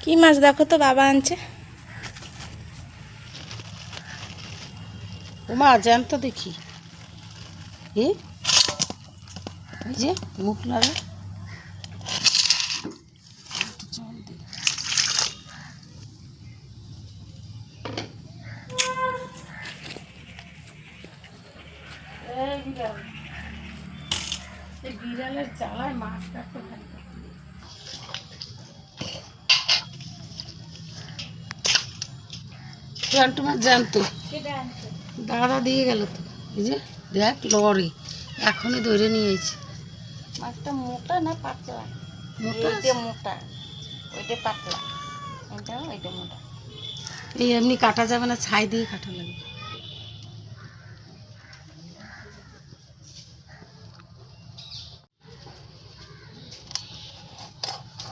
কি মাছ দেখো তো বাবা আনছে? ওমা জ্যান্ত দেখি। এ? এই যে মুখ লাগা জল দে। এই বিড়ালের জ্বালায় মাছ কাটতে দাদা দিয়ে গেল তো। এই যে দেখ লরি। এখনই ধরে নিয়েছি। মাছটা মোটা না পাতলা? মোটা মোটা। ওইটা পাতলা। এটা ওইটা মোটা। এই এমনি কাটা যাবে না ছাই দিয়ে কাটা লাগবে।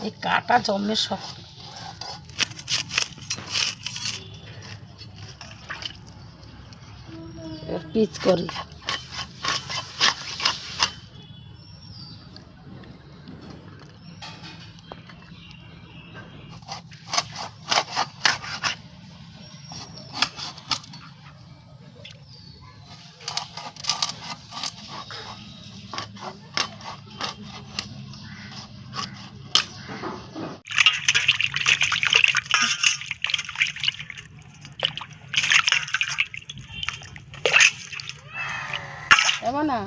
এই কাটা জমে শক্ত পিচ করি এমন না?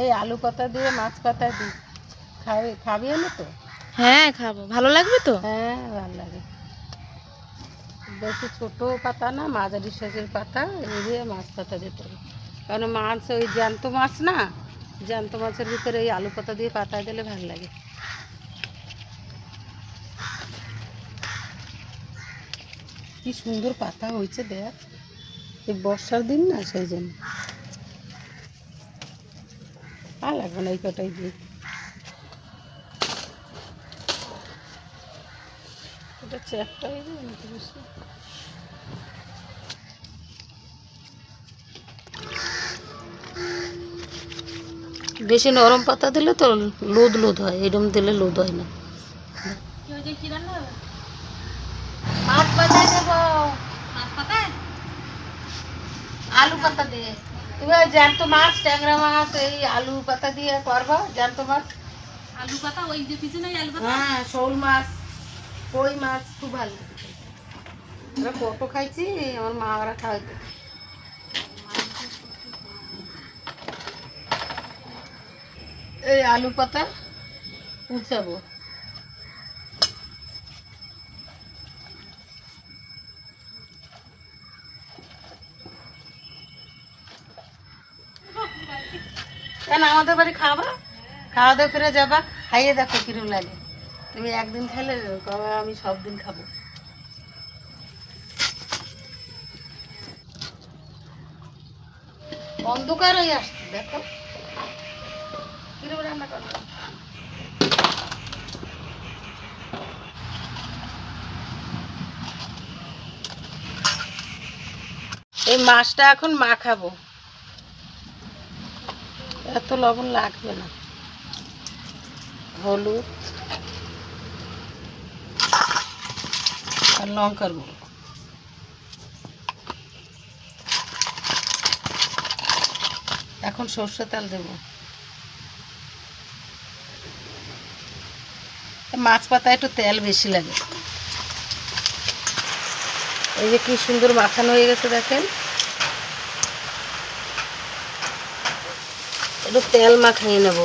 এই আলু পাতা দিয়ে মাছ পাতা দিই খাবি খাবি না তো? হ্যাঁ খাব। ভালো লাগবে তো? হ্যাঁ ভালো লাগে। বেশি ছোট পাতা না মাঝারি সাইজের পাতা এই দিয়ে মাছ পাতা দিতে হবে। কারণ মাছ ওই জ্যান্ত মাছ না জ্যান্ত মাছের ভিতরে এই আলু পাতা দিয়ে পাতা দিলে ভালো লাগে। কি সুন্দর পাতা হয়েছে দেখ। এই বর্ষার দিন না সেই জন্য। ভালো লাগবে না এই কটাই দিয়ে। এটা বেশি নরম পাতা দিলে তো লুদ লুদ হয়, এরম দিলে লুদ হয় না। মাছ পাতায় দেবো আলু পাতা দিয়ে। তুমি জ্যান্ত মাছ ট্যাংরা মাছ এই আলু পাতা দিয়ে করব জ্যান্ত মাছ? আলু পাতা ওই যে পিছনে আলু হ্যাঁ শোল মাছ কই মাছ খুব ভালো। আমরা কত খাইছি আমার মা ওরা খাওয়াইতো এই আলু পাতা উঁচাবো কেন আমাদের বাড়ি খাবা খাওয়া দাওয়া করে যাবা। খাইয়ে দেখো কিরম লাগে। তুমি একদিন খেলে আমি সব দিন খাব। অন্ধকার হয়ে আসছে, দেখো। কিরম রান্না করব? এই মাছটা এখন মাখাবো এত লবণ লাগবে না। হলুদ আর লঙ্কার গুঁড়ো। এখন সর্ষে তেল দেব। মাছ পাতায় একটু তেল বেশি লাগে। এই যে কি সুন্দর মাখানো হয়ে গেছে দেখেন। একটু তেল মাখিয়ে নেব।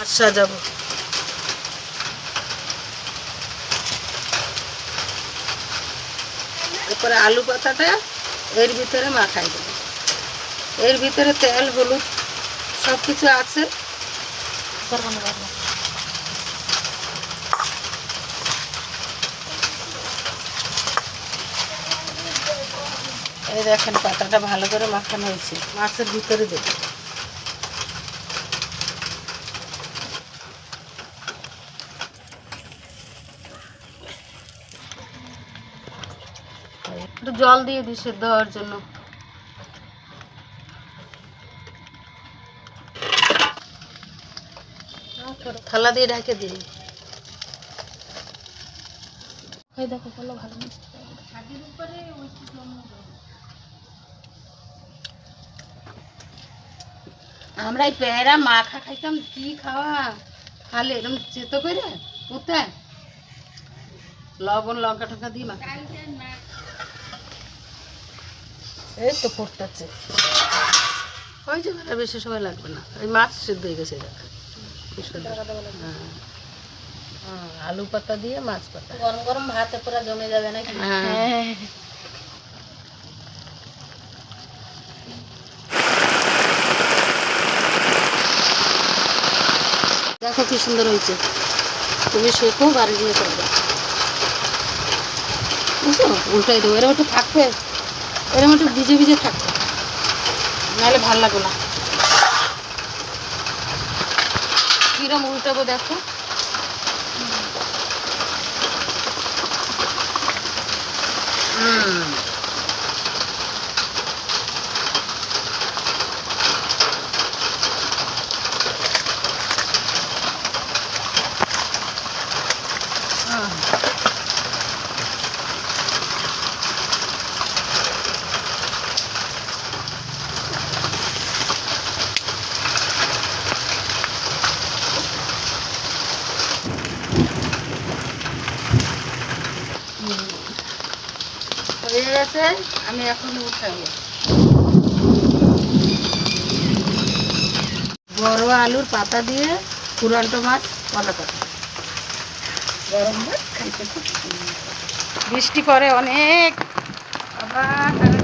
আর সাজাবো। এরপরে আলু পাতাটা এর ভিতরে মাখাই দেবো। এর ভিতরে তেল, হলুদ সব কিছু আছে এই দেখেন পাতাটা ভালো করে মাখানো হয়েছে। মাছের ভিতরে দেবো। একটু জল দিয়ে দিই সেদ্ধ হওয়ার জন্য। থালা দিয়ে ঢাকে দিই। দেখো ভালো ভালো আমরা এই পেয়ারা মাখা খাইতাম কি খাওয়া? খালে এরকম চেতো করে কোথায়? লবণ লঙ্কা টঙ্কা দিই মাখা এই তো পড়তেছে। ওই যে বেশি সময় লাগবে না। ওই মাছ সিদ্ধ হয়ে গেছে দেখ হ্যাঁ। হ্যাঁ, আলু পাতা দিয়ে মাছ পাতা। গরম গরম ভাতে পুরো জমে যাবে নাকি? হ্যাঁ। দেখো কি সুন্দর হয়েছে। তুমি শেখো বাড়ি দিয়ে করবে। বুঝছ? উল্টাই দেবো। এরকম একটু থাকবে। এরকম একটু ভিজে ভিজে থাকবে। নাহলে ভালো লাগবে না। কিরম উল্টাবো দেখো। গেছে আমি এখন উঠাবো। বড় আলুর পাতা দিয়ে পুরান্টো মাছ কলা পাতা গরম খাইতে বৃষ্টি পরে অনেক। আবার